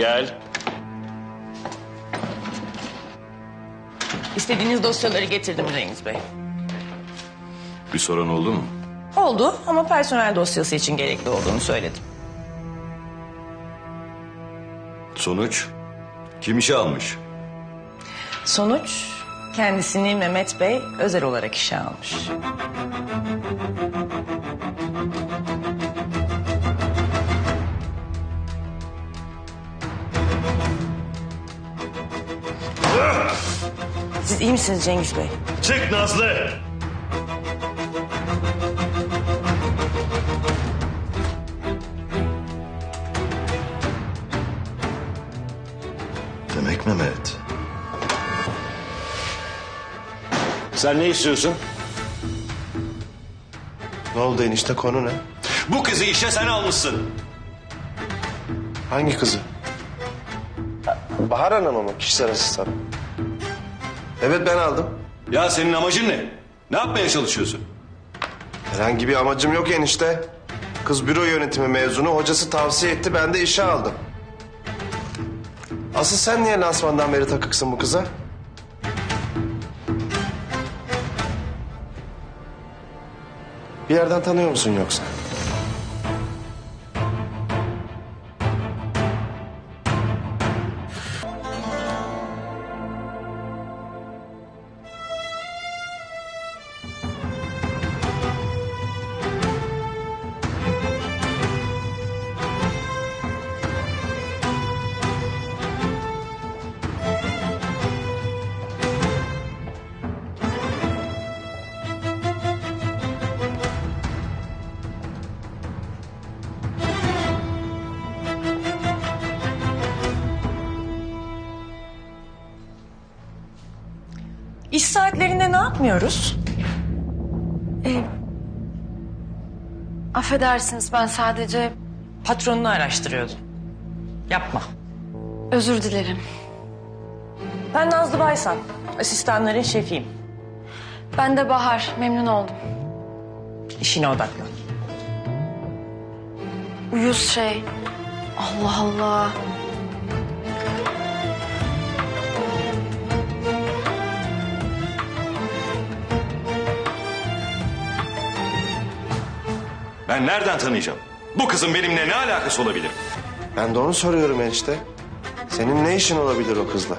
Gel. İstediğiniz dosyaları getirdim Cengiz Bey. Bir sorun oldu mu? Oldu ama personel dosyası için gerekli olduğunu söyledim. Sonuç? Kim işe almış? Sonuç kendisini Mehmet Bey özel olarak işe almış. Siz iyi misiniz Cengiz Bey? Çık Nazlı! Demek Mehmet. Sen ne istiyorsun? Ne oldu enişte konu ne? Bu kızı işe sen almışsın. Hangi kızı? Bahar Hanım'ı mı? Kişisel asistan. Evet ben aldım. Ya senin amacın ne? Ne yapmaya çalışıyorsun? Herhangi bir amacım yok enişte. Kız büro yönetimi mezunu, hocası tavsiye etti, ben de işe aldım. Asıl sen niye lansmandan beri takıksın bu kıza? Bir yerden tanıyor musun yoksa? İş saatlerinde ne yapmıyoruz? Affedersiniz ben sadece Patronunu araştırıyordum. Yapma. özür dilerim. Ben Nazlı Baysan. Asistanların şefiyim. Ben de Bahar memnun oldum. İşine odaklan. Uyuz şey. Allah Allah. Ben nereden tanıyacağım? Bu kızın benimle ne alakası olabilir? Ben de onu soruyorum enişte. Senin ne işin olabilir o kızla?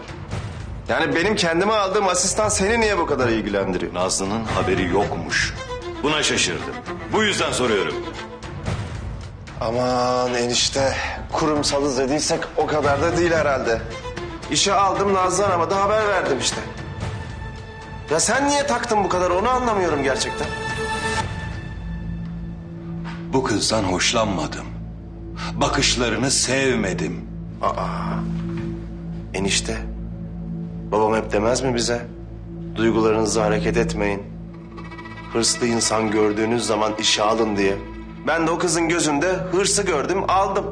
Yani benim kendime aldığım asistan seni niye bu kadar ilgilendiriyor? Nazlı'nın haberi yokmuş. Buna şaşırdım. Bu yüzden soruyorum. Aman enişte kurumsalız dediysek o kadar da değil herhalde. İşe aldım Nazlı Hanım'a da haber verdim işte. Ya sen niye taktın bu kadar onu anlamıyorum gerçekten. Bu kızdan hoşlanmadım. Bakışlarını sevmedim. Aa, enişte babam hep demez mi bize? Duygularınızla hareket etmeyin. Hırslı insan gördüğünüz zaman işe alın diye. Ben de o kızın gözünde hırsı gördüm aldım.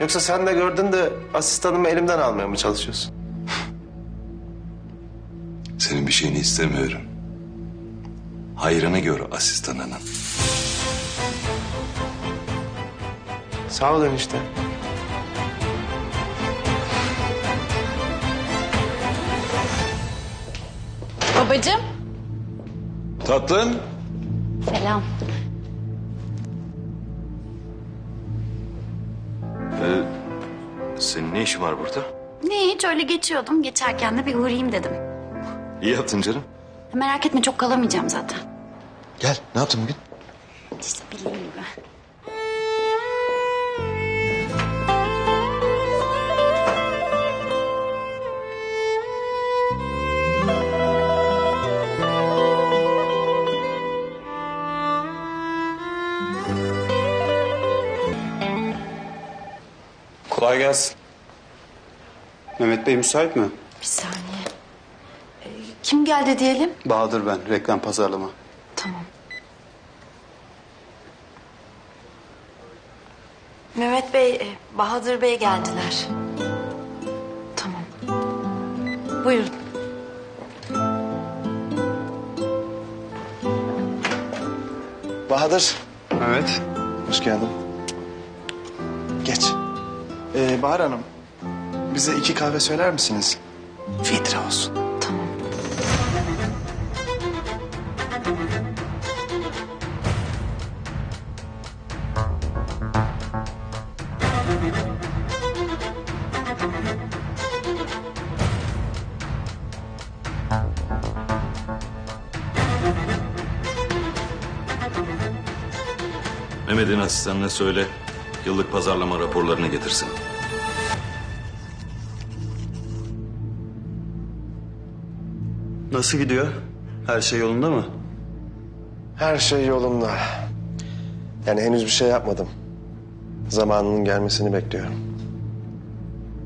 Yoksa sen de gördün de asistanımı elimden almaya mı çalışıyorsun? Senin bir şeyini istemiyorum. Hayrını gör asistanının. Sağ ol enişte. Babacığım. Tatlım. Selam. Ee, senin ne işin var burada? Ne hiç öyle geçiyordum. Geçerken de bir uğrayayım dedim. İyi yaptın canım. Merak etme çok kalamayacağım zaten. Gel. Ne yaptın bugün? İşte bildiğin gibi. Kolay gelsin. Mehmet Bey müsait mi? Bir saniye. Kim geldi diyelim? Bahadır ben, reklam pazarlama. Tamam. Mehmet Bey, e, Bahadır Bey geldiler. Tamam. Buyurun. Bahadır. Evet. Hoş geldin. Geç. Ee, Bahar Hanım, bize iki kahve söyler misiniz? Filtre olsun. Mehmet'in asistanına söyle. Yıllık pazarlama raporlarını getirsin. Nasıl gidiyor? Her şey yolunda mı? Her şey yolunda. Yani henüz bir şey yapmadım. Zamanının gelmesini bekliyorum.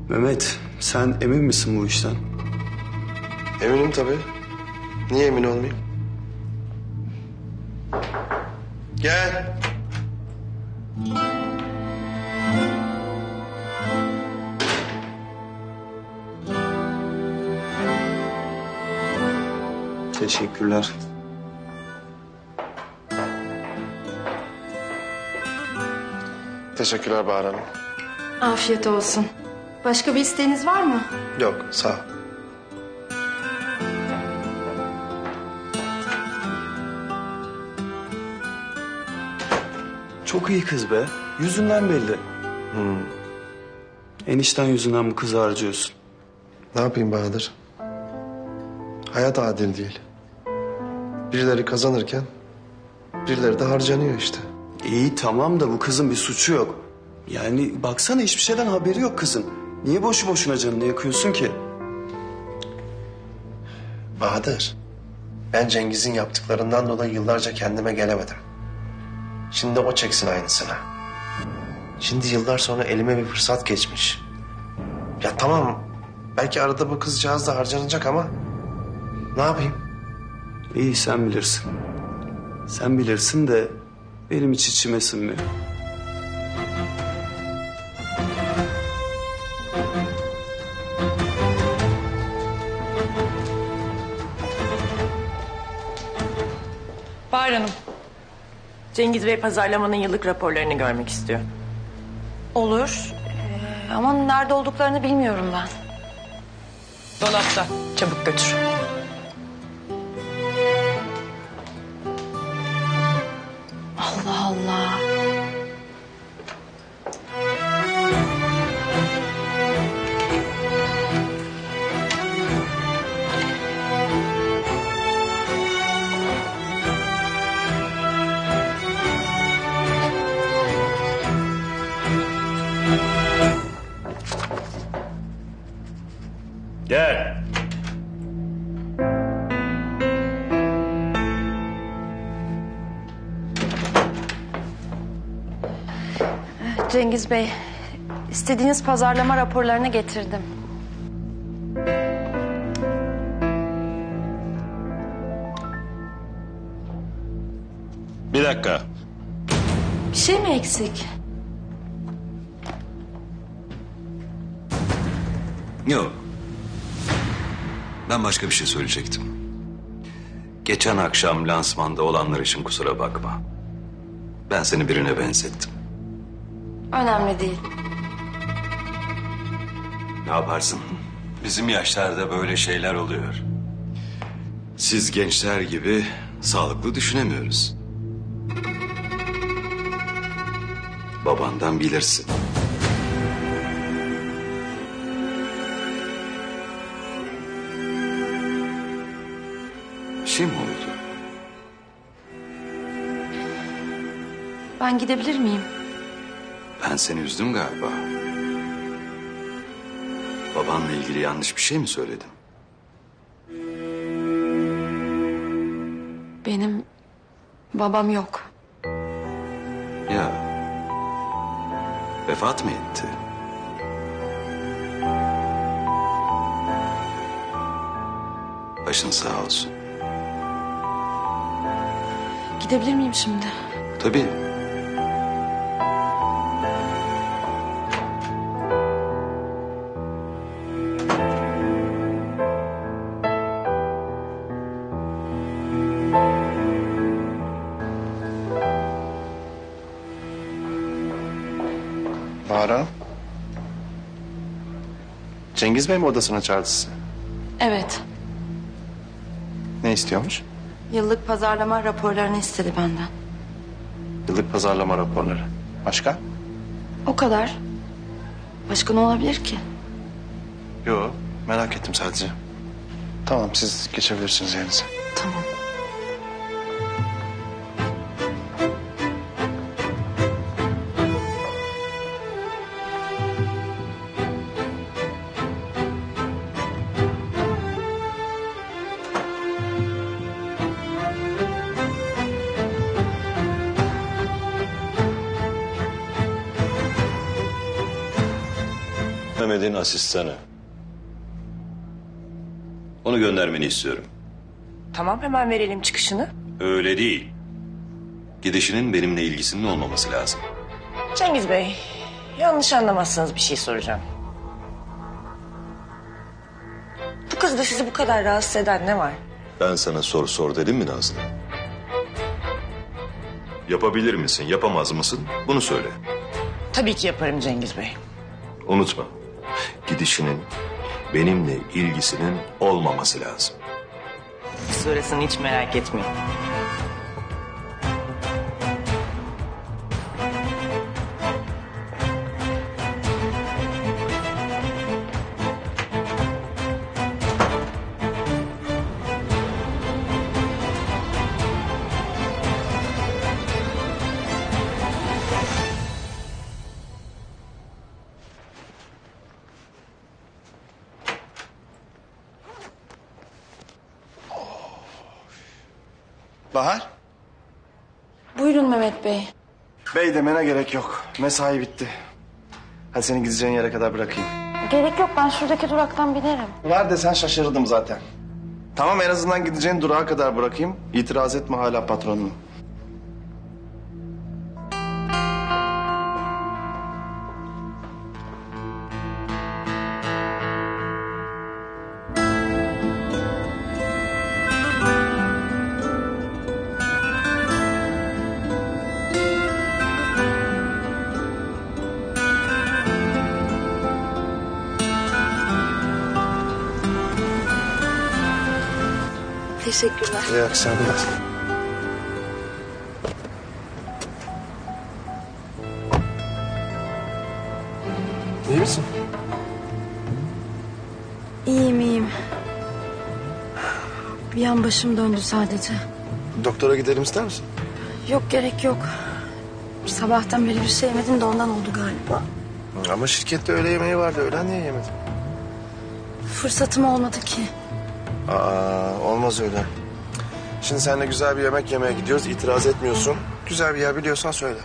Mehmet, sen emin misin bu işten? Eminim tabii. Niye emin olmayayım? Gel. Teşekkürler. Teşekkürler Bahar Hanım. Afiyet olsun. Başka bir isteğiniz var mı? Yok, sağ ol. Çok iyi kız be. Yüzünden belli. Enişten yüzünden bu kızı harcıyorsun. Ne yapayım Bahadır? Hayat adil değil. Birileri kazanırken birileri de harcanıyor işte. İyi tamam da bu kızın bir suçu yok. Yani baksana hiçbir şeyden haberi yok kızın. Niye boşu boşuna canını yakıyorsun ki? Bahadır, ben Cengiz'in yaptıklarından dolayı yıllarca kendime gelemedim. Şimdi o çeksin aynısını. Şimdi yıllar sonra elime bir fırsat geçmiş. Ya tamam, belki arada bu kızcağız da harcanacak ama... ...ne yapayım? İyi sen bilirsin. Sen bilirsin de benim hiç içime sinmiyor. Bahar Hanım. Cengiz Bey pazarlamanın yıllık raporlarını görmek istiyor. Olur. Ee, ama nerede olduklarını bilmiyorum ben. Dolapta. Çabuk götür. Cengiz Bey, istediğiniz pazarlama raporlarını getirdim. Bir dakika. Bir şey mi eksik? Yok. Ben başka bir şey söyleyecektim. Geçen akşam lansmanda olanlar için kusura bakma. Ben seni birine benzettim. Önemli değil. Ne yaparsın? Bizim yaşlarda böyle şeyler oluyor. Siz gençler gibi sağlıklı düşünemiyoruz. Babandan bilirsin. Bir şey mi oldu? Ben gidebilir miyim? Ben seni üzdüm galiba. Babanla ilgili yanlış bir şey mi söyledim? Benim babam yok. Ya. Vefat mı etti? Başın sağ olsun. Gidebilir miyim şimdi? Tabii. Cengiz Bey mi odasına çağırdı sizi? Evet. Ne istiyormuş? Yıllık pazarlama raporlarını istedi benden. Yıllık pazarlama raporları. Başka? O kadar. Başka ne olabilir ki? Yok merak ettim sadece. Tamam siz geçebilirsiniz yerinize. Tamam. Mehmet'in asistanı. Onu göndermeni istiyorum. Tamam hemen verelim çıkışını. Öyle değil. Gidişinin benimle ilgisinin olmaması lazım. Cengiz Bey, yanlış anlamazsanız bir şey soracağım. Bu kızda sizi bu kadar rahatsız eden ne var? Ben sana sor sor dedim mi Nazlı? Yapabilir misin, yapamaz mısın? Bunu söyle. Tabii ki yaparım Cengiz Bey. Unutma. Gidişinin benimle ilgisinin olmaması lazım. Sonrasını hiç merak etmeyin. Bahar? Buyurun Mehmet Bey. Bey demene gerek yok. Mesai bitti. Hadi seni gideceğin yere kadar bırakayım. Gerek yok ben şuradaki duraktan binerim. Var desen şaşırırdım zaten. Tamam en azından gideceğin durağa kadar bırakayım. İtiraz etme hala patronum. Teşekkürler. İyi akşamlar. İyi misin? İyiyim iyiyim. Bir an başım döndü sadece. Doktora gidelim ister misin? Yok gerek yok. Sabahtan beri bir şey yemedim de ondan oldu galiba. Ama şirkette öğle yemeği vardı. Öğlen niye yemedin? Fırsatım olmadı ki. Aa, olmaz öyle. Şimdi seninle güzel bir yemek yemeye gidiyoruz. İtiraz etmiyorsun. Güzel bir yer biliyorsan söyle.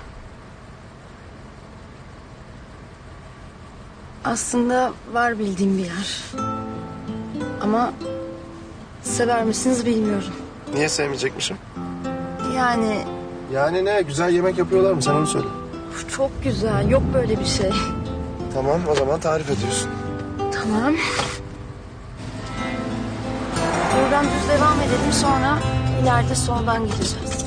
Aslında var bildiğim bir yer. Ama sever misiniz bilmiyorum. Niye sevmeyecekmişim? Yani Yani ne? Güzel yemek yapıyorlar mı? Sen onu söyle. uf, çok güzel. Yok böyle bir şey. Tamam o zaman tarif ediyorsun. Tamam. Buradan düz devam edelim sonra ileride soldan gideceğiz.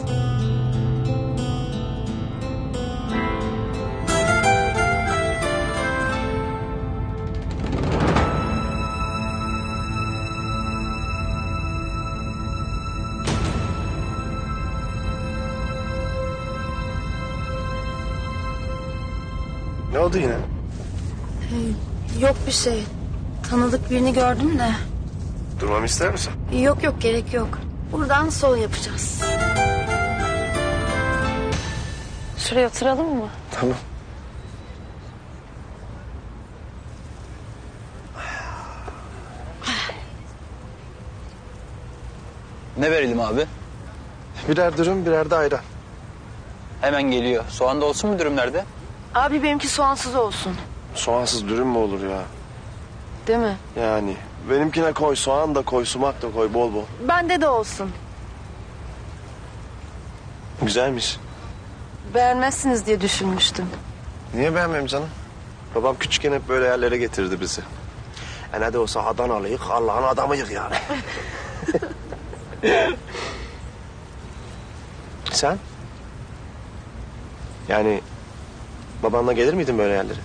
Ne oldu yine? Yok bir şey. Tanıdık birini gördüm de. Durmamı ister misin? Yok yok gerek yok. Buradan sol yapacağız. Şuraya oturalım mı? Tamam. Ne verelim abi? Birer dürüm birer de ayran. Hemen geliyor. Soğan da olsun mu dürümlerde? Abi benimki soğansız olsun. Soğansız dürüm mü olur ya? Değil mi? Yani benimkine koy soğan da koy sumak da koy bol bol. Bende de olsun. Güzelmiş. Beğenmezsiniz diye düşünmüştüm. Niye beğenmem canım? Babam küçükken hep böyle yerlere getirdi bizi. E ne de olsa Adanalıyık Allah'ın adamıyık yani. Sen? Yani babanla gelir miydin böyle yerlere?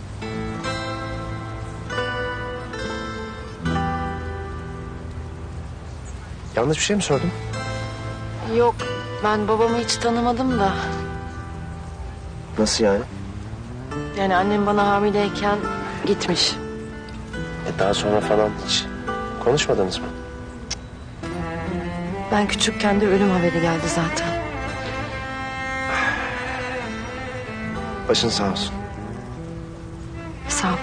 Yanlış bir şey mi sordum? Yok ben babamı hiç tanımadım da. Nasıl yani? Yani annem bana hamileyken gitmiş. E daha sonra falan hiç konuşmadınız mı? Ben küçükken de ölüm haberi geldi zaten. Başın sağ olsun. Sağ ol.